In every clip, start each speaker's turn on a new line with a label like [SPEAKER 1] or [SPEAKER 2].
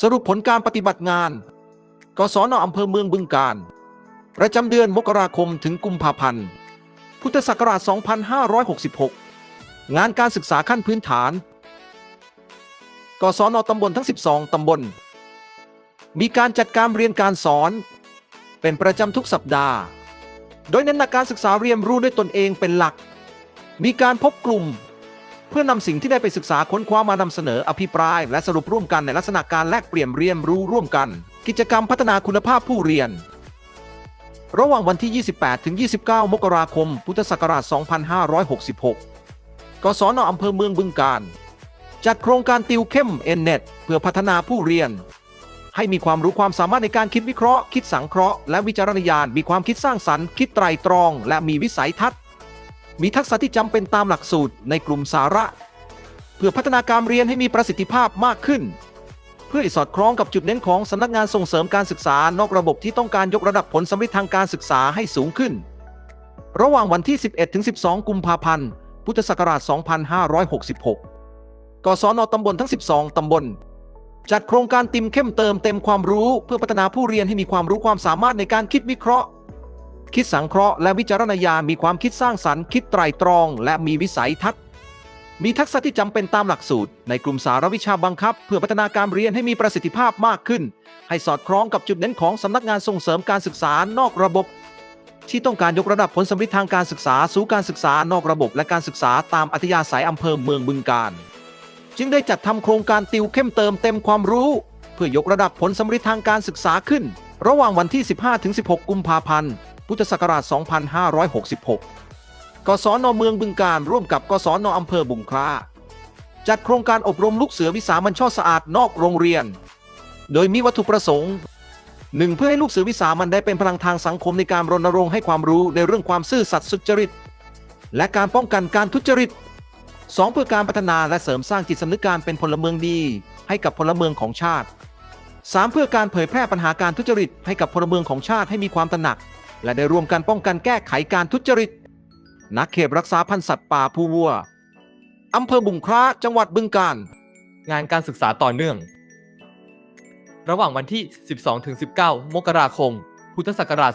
[SPEAKER 1] สรุปผลการปฏิบัติงานกศนอำเภอเมืองบึงกาฬประจำเดือนมกราคมถึงกุมภาพันธ์ พุทธศักราช 2566 งานการศึกษาขั้นพื้นฐาน กศนตำบลทั้ง 12 ตำบล มีการจัดการเรียนการสอน เป็นประจำทุกสัปดาห์ โดยเน้นหนักการศึกษาเรียนรู้ด้วยตนเองเป็นหลัก มีการพบกลุ่ม เพื่อนำสิ่งที่ได้ไปศึกษาค้นคว้ามานำเสนออภิปราย และสรุปร่วมกันในลักษณะการแลกเปลี่ยนเรียนรู้ร่วมกัน กิจกรรมพัฒนาคุณภาพผู้เรียน ระหว่างวันที่ 28 ถึง 29 มกราคม พุทธศักราช 2566 กศนอำเภอเมืองบึงกาฬจัดโครงการติวเข้ม Nnet เพื่อพัฒนาผู้เรียน ให้มีความรู้ความสามารถในการคิดวิเคราะห์ คิดสังเคราะห์ และวิจารณญาณมีความคิดสร้างสรรค์ คิดไตรตรอง และมีวิสัยทัศน์ มีทักษะที่จำเป็นตามหลักสูตรในกลุ่มสาระ เพื่อพัฒนาการเรียนให้มีประสิทธิภาพมากขึ้น เพื่อสอดคล้องกับจุดเน้นของสำนักงานส่งเสริมการศึกษานอกระบบที่ต้องการยกระดับผลสำเร็จทางการศึกษาให้สูงขึ้น ระหว่างวันที่ 11ถึง12 กุมภาพันธ์ พุทธศักราช 2566 กศนตำบลทั้ง 12 ตำบลจัดโครงการติมเข้มเติมเต็มความรู้เพื่อพัฒนาผู้เรียนให้มีความรู้ความสามารถในการคิดวิเคราะห์ คิดสังเคราะห์และวิจารณญาณมีความคิดสร้างสรรค์คิดไตรตรอง และมีวิสัยทัศน์มีทักษะที่จำเป็นตามหลักสูตร ในกลุ่มสารวิชาบังคับ เพื่อพัฒนาการเรียนให้มีประสิทธิภาพมากขึ้น ให้สอดคล้องกับจุดเน้นของสำนักงานส่งเสริมการศึกษานอกระบบ ที่ต้องการยกระดับผลสำเร็จทางการศึกษาสู่การศึกษานอกระบบ และการศึกษาตามอัธยาศัยอำเภอเมืองบึงกาฬจึงได้จัดทำโครงการติวเข้มเติมเต็มความรู้ เพื่อยกระดับผลสำเร็จทางการศึกษาขึ้น ระหว่างวันที่ 15-16 กุมภาพันธ์ พุทธศักราช 2566 กศนเมืองบึงกาฬร่วมกับกศนอำเภอบุงคลาจัดโครงการอบรมลูกเสือวิสามันช่อสะอาดนอกโรงเรียน โดยมีวัตถุประสงค์หนึ่งเพื่อให้ลูกเสือวิสามันได้เป็นพลังทางสังคมในการรณรงค์ให้ความรู้ในเรื่องความซื่อสัตย์สุจริต และการป้องกันการทุจริต 2 เพื่อการพัฒนาและเสริมสร้างจิตสำนึกการเป็นพลเมืองดี ให้กับพลเมืองของชาติ 3 เพื่อการเผยแพร่ปัญหาการทุจริตให้กับพลเมืองของชาติให้มีความตระหนัก และได้ร่วมกันป้องกันแก้ไขการทุจริตนักเขตรักษาพันธุ์สัตว์ป่าภูวัวอำเภอบุงคล้าจังหวัดบึงกาฬ
[SPEAKER 2] งานการศึกษาต่อเนื่อง ระหว่างวันที่ 12-19 มกราคม พุทธศักราช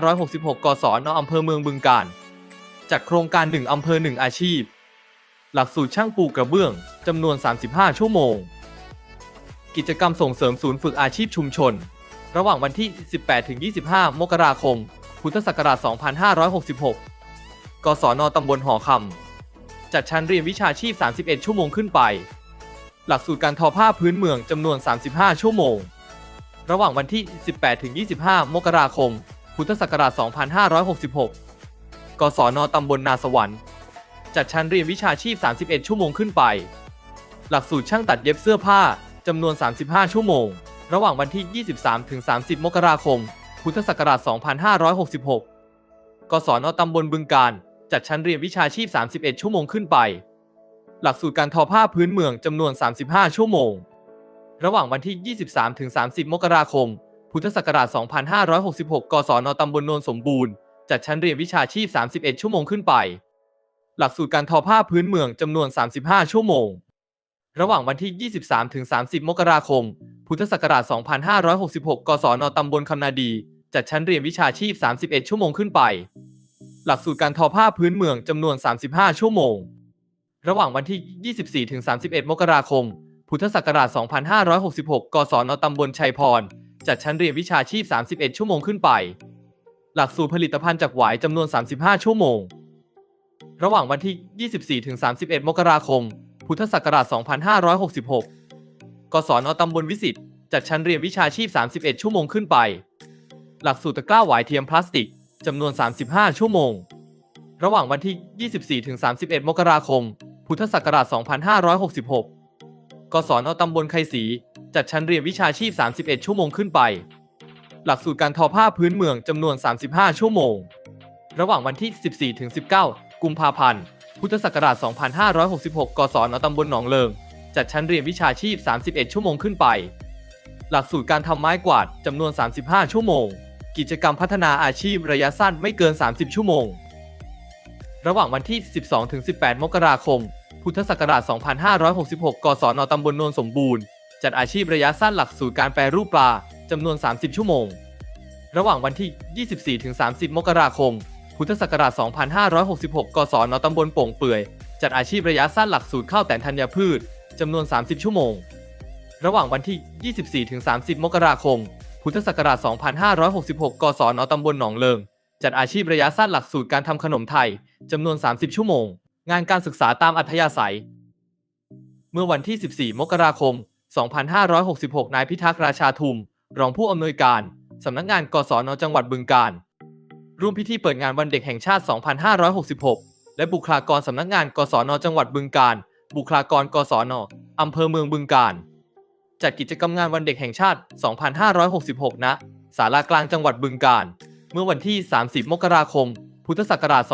[SPEAKER 2] 2566 กศนอำเภอเมืองบึงกาฬจัดโครงการ 1 อำเภอ 1 อาชีพ หลักสูตรช่างปูกระเบื้องจำนวน 35 ชั่วโมง กิจกรรมส่งเสริมศูนย์ฝึกอาชีพชุมชน ระหว่างวันที่ 18-25 มกราคม พุทธศักราช 2566 กศนตำบลหอคำ จัดชั้นเรียนวิชาชีพ 31 ชั่วโมงขึ้นไป หลักสูตรการทอผ้าพื้นเมืองจำนวน 35 ชั่วโมง ระหว่างวันที่ 18-25 มกราคม พุทธศักราช 2566 กศนตำบลนาสวรรค์ จัดชั้นเรียนวิชาชีพ 31 ชั่วโมงขึ้นไป หลักสูตรช่างตัดเย็บเสื้อผ้าจำนวน 35 ชั่วโมง ระหว่างวันที่ 23-30 มกราคม พุทธศักราช 2566 กศนตำบลบึงการ จัดชั้นเรียนวิชาชีพ 31 ชั่วโมงขึ้นไป หลักสูตรการทอผ้าพื้นเมืองจำนวน 35 ชั่วโมง ระหว่างวันที่ 23-30 มกราคม พุทธศักราช 2566 กศนตำบลโนนสมบูรณ์ จัดชั้นเรียนวิชาชีพ 31 ชั่วโมงขึ้นไป หลักสูตรการทอผ้าพื้นเมืองจำนวน 35 ชั่วโมง ระหว่างวันที่ 23-30 มกราคม พุทธศักราช 2566 กศนตำบลคำนาดี จัดชั้นเรียนวิชาชีพ 31 ชั่วโมงขึ้นไป หลักสูตรการทอผ้าพื้นเมืองจำนวน 35 ชั่วโมง ระหว่างวันที่ 24-31 มกราคม พุทธศักราช 2566 กศนตำบลชัยพร จัดชั้นเรียนวิชาชีพ 31 ชั่วโมงขึ้นไป หลักสูตรผลิตภัณฑ์จากหวายจำนวน 35 ชั่วโมง ระหว่างวันที่ 24-31 มกราคม พุทธศักราช 2566 กศนตำบลวิสิตจัดชั้นเรียนวิชาชีพ 31 ชั่วโมงขึ้นไป หลักสูตรตะกร้าหวายเทียมพลาสติกจำนวน 35 ชั่วโมง ระหว่างวันที่ 24-31 มกราคม พุทธศักราช 2566 กศนตำบลไคศรีจัดชั้นเรียนวิชาชีพ 31 ชั่วโมงขึ้นไป หลักสูตรการทอผ้าพื้นเมืองจำนวน 35 ชั่วโมง ระหว่างวันที่ 14-19 กุมภาพันธ์ พุทธศักราช 2566 กศนตำบลหนองเลิง จัดชั้นเรียนวิชาชีพ 31 ชั่วโมงขึ้นไป หลักสูตรการทำไม้กวาดจำนวน 35 ชั่วโมง กิจกรรมพัฒนาอาชีพระยะสั้นไม่เกิน 30 ชั่วโมง ระหว่างวันที่ 12-18 มกราคม พุทธศักราช 2566 กศนตำบลโนนสมบูรณ์ จัดอาชีพระยะสั้นหลักสูตรการแปรรูปปลาจำนวน 30 ชั่วโมง ระหว่างวันที่ 24-30 มกราคม พุทธศักราช 2566 กศนตำบลโป่งเปื่อย จัดอาชีพระยะสั้นหลักสูตรข้าวแต่นธัญพืชจำนวน 30 ชั่วโมง ระหว่างวันที่ 24-30 มกราคม พุทธศักราช 2566 กศนตำบลหนองเลิง จัดอาชีพระยะสั้นหลักสูตรการทำขนมไทยจำนวน 30 ชั่วโมง งานการศึกษาตามอัธยาศัย เมื่อวันที่ 14 มกราคม 2566 นายพิทักษ์ราชาทุม รองผู้อำนวยการสำนักงานกศนจังหวัดบึงกาฬร่วมพิธีเปิดงานวันเด็กแห่งชาติ 2566 และบุคลากรสำนักงานกศนจังหวัดบึงกาฬบุคลากรกศนอำเภอเมืองบึงกาฬ จัดกิจกรรมงานวันเด็กแห่งชาติ 2566 ณ ศาลากลางจังหวัดบึงกาฬ เมื่อวันที่ 30 มกราคม พุทธศักราช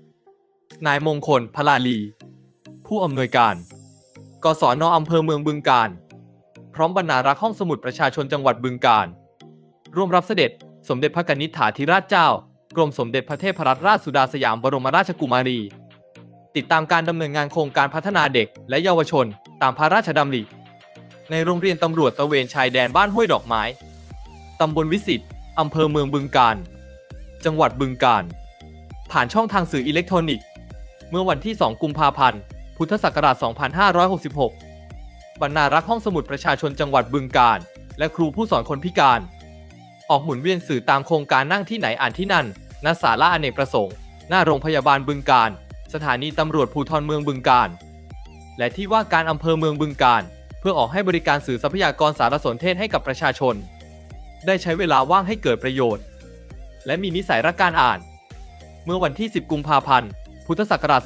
[SPEAKER 2] 2566 นายมงคล พลาลี ผู้อำนวยการ กศนอำเภอเมืองบึงกาฬ พร้อมบรรณารักษ์ห้องสมุดประชาชนจังหวัดบึงกาฬ ร่วมรับเสด็จสมเด็จพระกนิษฐาธิราชเจ้า กรมสมเด็จพระเทพรัตนราชสุดาสยามบรมราชกุมารี ติดตามการดำเนินงานโครงการพัฒนาเด็กและเยาวชน ตามพระราชดำริ ในโรงเรียนตำรวจตะเวนชายแดนบ้านห้วยดอกไม้ ตำบลวิสิตอำเภอเมืองบึงกาฬจังหวัดบึงกาฬผ่านช่องทางสื่ออิเล็กทรอนิกส์ เมื่อวันที่ 2 กุมภาพันธ์ พุทธศักราช 2566 บรรณารักษ์ห้องสมุดประชาชนจังหวัดบึงกาฬและครูผู้สอนคนพิการ ออกหมุนเวียนสื่อตามโครงการนั่งที่ไหนอ่านที่นั่น ณ ศาลาอเนกประสงค์ หน้าโรงพยาบาลบึงกาฬสถานีตำรวจภูธรเมืองบึงกาฬและที่ว่าการอำเภอเมืองบึงกาฬเพื่อออกให้บริการสื่อทรัพยากรสารสนเทศให้กับประชาชน ได้ใช้เวลาว่างให้เกิดประโยชน์ และมีนิสัยรักการอ่าน เมื่อวันที่ 10 กุมภาพันธ์ พุทธศักราช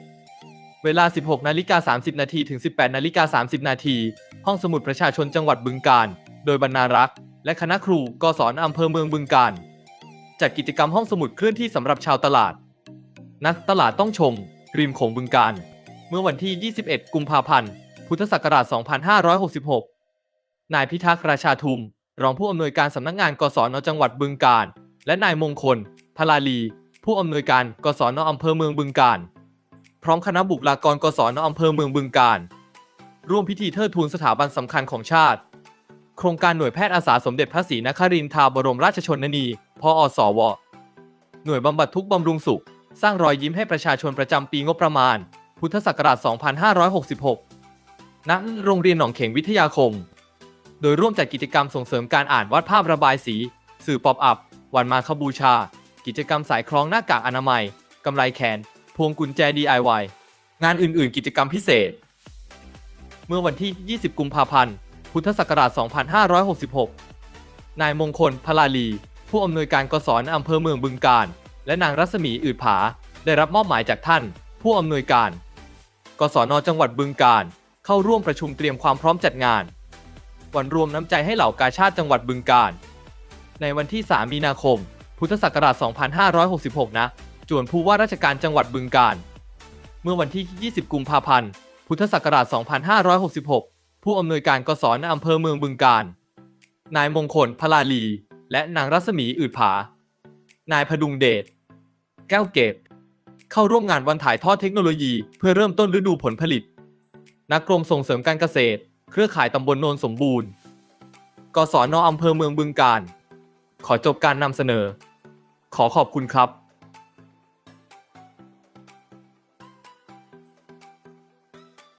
[SPEAKER 2] 2566 เวลา 16 นาฬิกา 30 นาทีถึง 18 นาฬิกา 30 นาที ห้องสมุดประชาชนจังหวัดบึงกาฬ โดยบรรณารักษ์ และคณะครูกศนอำเภอเมืองบึงกาฬ จัดกิจกรรมห้องสมุดเคลื่อนที่สำหรับชาวตลาด นักตลาดต้องชม ริมโขงบึงกาฬ เมื่อวันที่ 21 กุมภาพันธ์ พุทธศักราช 2566 นายพิทักษ์ราชาทุม รองผู้อำนวยการสำนักงานกศนจังหวัดบึงกาฬ และนายมงคล พลาลี ผู้อำนวยการกศนอำเภอเมืองบึงกาฬ พร้อมคณะบุคลากรกศนอำเภอเมืองบึงกาฬ ร่วมพิธีเทิดทูนสถาบันสำคัญของชาติ โครงการหน่วยแพทย์อาสาสมเด็จพระศรีนครินทราบรมราชชนนี พออสว หน่วยบำบัดทุกบำรุงสุข สร้างรอยยิ้มให้ประชาชนประจำปีงบประมาณ พุทธศักราช 2566 ณโรงเรียนหนองเขงวิทยาคม โดยร่วมจัดกิจกรรมส่งเสริมการอ่านวาดภาพระบายสี สื่อป๊อปอัพ วันมาคบูชา กิจกรรมสายคล้องหน้ากากอนามัยกำไรแขน พวงกุญแจ DIY งานอื่นๆ กิจกรรมพิเศษ เมื่อวันที่ 20 กุมภาพันธ์ พุทธศักราช 2566 นายมงคล พลาลี ผู้อำนวยการกศนอำเภอเมืองบึงกาฬและนางรัศมีอืดผา ได้รับมอบหมายจากท่าน ผู้อำนวยการ กศนจังหวัดบึงกาฬ เข้าร่วมประชุมเตรียมความพร้อมจัดงาน วันรวมน้ำใจให้เหล่ากาชาติจังหวัดบึงกาฬในวันที่ 3 มีนาคม พุทธศักราช 2566 นะ จวนผู้ว่าราชการจังหวัดบึงกาฬเมื่อวันที่ 20 กุมภาพันธ์ พุทธศักราช 2566 ผู้อำนวยการกศนอำเภอเมืองบึงกาฬนายมงคลพลาลี และนางรัศมีอืดผา นายพดุงเดช แก้วเก็บ เข้าร่วมงานวันถ่ายทอดเทคโนโลยี เพื่อเริ่มต้นฤดูผลผลิต นักกรมส่งเสริมการเกษตร เครือข่ายตำบลโนนสมบูรณ์กศนอำเภอเมืองบึงการ ขอจบการนำเสนอ ขอขอบคุณครับ